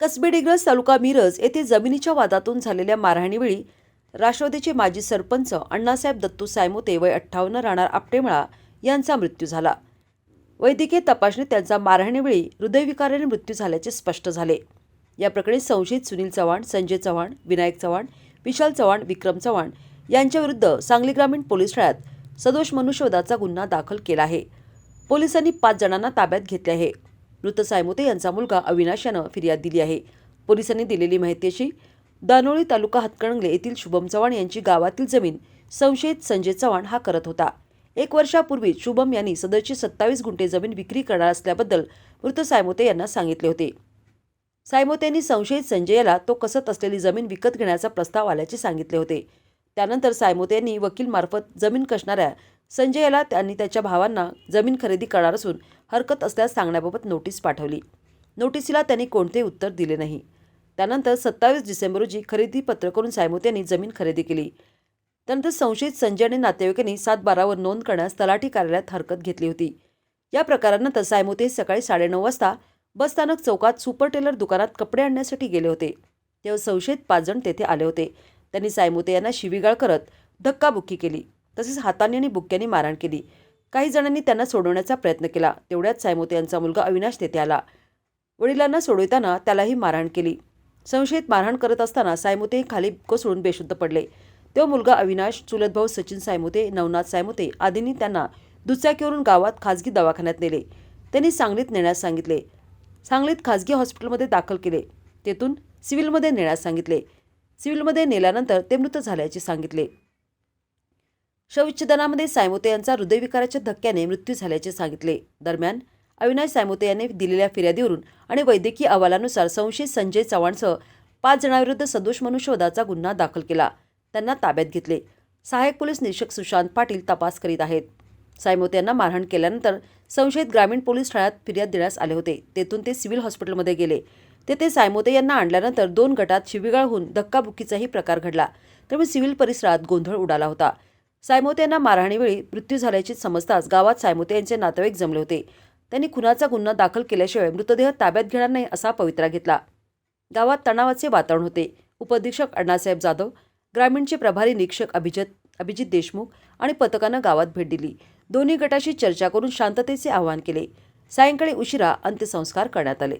कसबे डिग्रस तालुका मिरज येथे जमिनीच्या वादातून झालेल्या मारहाणीवेळी राष्ट्रवादीचे माजी सरपंच अण्णासाहेब दत्तू सायमोते वय अठ्ठावन्न राहणार आपटेमळा यांचा मृत्यू झाला. वैद्यकीय तपासणीत त्यांचा मारहाणीवेळी हृदयविकाराने मृत्यू झाल्याचे स्पष्ट झाले. या प्रकरणी संशयित सुनील चव्हाण संजय चव्हाण विनायक चव्हाण विशाल चव्हाण विक्रम चव्हाण यांच्याविरुद्ध सांगली ग्रामीण पोलीस ठाण्यात सदोष मनुष्यवधाचा गुन्हा दाखल केला आहे. पोलिसांनी पाच जणांना ताब्यात घेतले आहे. मृत सायमोते यांचा मुलगा अविनाश यानं फिर्याद दिली आहे. पोलिसांनी दिलेली माहिती अशी दानोळी तालुका हातकणंगले येथील शुभम चव्हाण यांची गावातील जमीन संशयित संजय चव्हाण हा करत होता. एक वर्षापूर्वी शुभम यांनी सदरची सत्तावीस गुंठे जमीन विक्री करणार असल्याबद्दल मृत सायमोते यांना सांगितले होते. सायमोते यांनी संशयित संजय याला तो कसत असलेली जमीन विकत घेण्याचा प्रस्ताव आल्याचे सांगितले होते. त्यानंतर सायमोते यांनी वकील जमीन कसणाऱ्या संजय याला त्यांनी त्याच्या भावांना जमीन खरेदी करणार असून हरकत असल्यास सांगण्याबाबत नोटीस पाठवली. नोटीसीला त्यांनी कोणतेही उत्तर दिले नाही. त्यानंतर सत्तावीस डिसेंबर रोजी खरेदी पत्र करून सायमोते यांनी जमीन खरेदी केली. त्यानंतर संशयित संजय आणि नातेवाईकांनी सात बारावर नोंद करण्यास तलाठी कार्यालयात हरकत घेतली होती. या प्रकारानंतर सायमोते सकाळी साडेनऊ वाजता बसस्थानक चौकात सुपर टेलर दुकानात कपडे आणण्यासाठी गेले होते. तेव्हा संशयित पाच जण तेथे आले होते. त्यांनी सायमोते यांना शिवीगाळ करत धक्काबुक्की केली. तसेच हाताने आणि बुक्क्यांनी मारहाण केली. काही जणांनी त्यांना सोडवण्याचा प्रयत्न केला. तेवढ्यात सायमोते यांचा मुलगा अविनाश तेथे आला. वडिलांना सोडविताना त्यालाही मारहाण केली. संशयित मारहाण करत असताना सायमोते खाली कोसळून बेशुद्ध पडले. तो मुलगा अविनाश चुलत भाऊ सचिन सायमोते नवनाथ सायमोते आदींनी त्यांना दुचाकीवरून गावात खाजगी दवाखान्यात नेले. त्यांनी सांगलीत नेण्यास सांगितले. सांगलीत खाजगी हॉस्पिटलमध्ये दाखल केले. तेथून सिव्हिलमध्ये नेण्यास सांगितले. सिव्हिलमध्ये नेल्यानंतर ते मृत झाल्याचे सांगितले. शवविच्छेदनामध्ये सायमोते यांचा हृदयविकाराच्या धक्क्याने मृत्यू झाल्याचे सांगितले. दरम्यान अविनाश सायमोते यांनी दिलेल्या फिर्यादीवरून आणि वैद्यकीय अहवालानुसार संशयित संजय चव्हाणसह पाच जणांविरुद्ध सदोष मनुष्यवधाचा गुन्हा दाखल केला. त्यांना ताब्यात घेतले. सहाय्यक पोलीस निरीक्षक सुशांत पाटील तपास करीत आहेत. सायमोते यांना मारहाण केल्यानंतर संशयित ग्रामीण पोलीस ठाण्यात फिर्याद देण्यास आले होते. तेथून ते सिव्हिल हॉस्पिटलमध्ये गेले. तेथे सायमोते यांना आणल्यानंतर दोन गटात शिवीगाळ होऊन धक्काबुक्कीचाही प्रकार घडला. त्यामुळे सिव्हिल परिसरात गोंधळ उडाला होता. सायमोते यांना मारहाणीवेळी मृत्यू झाल्याचे समजताच गावात सायमोते यांचे नातेवाईक जमले होते. त्यांनी खुनाचा गुन्हा दाखल केल्याशिवाय मृतदेह ताब्यात घेणार नाही असा पवित्रा घेतला. गावात तणावाचे वातावरण होते. उपअधीक्षक अण्णासाहेब जाधव ग्रामीणचे प्रभारी निरीक्षक अभिजित अभिजित देशमुख आणि पथकानं गावात भेट दिली. दोन्ही गटाशी चर्चा करून शांततेचे आवाहन केले. सायंकाळी उशिरा अंत्यसंस्कार करण्यात आले.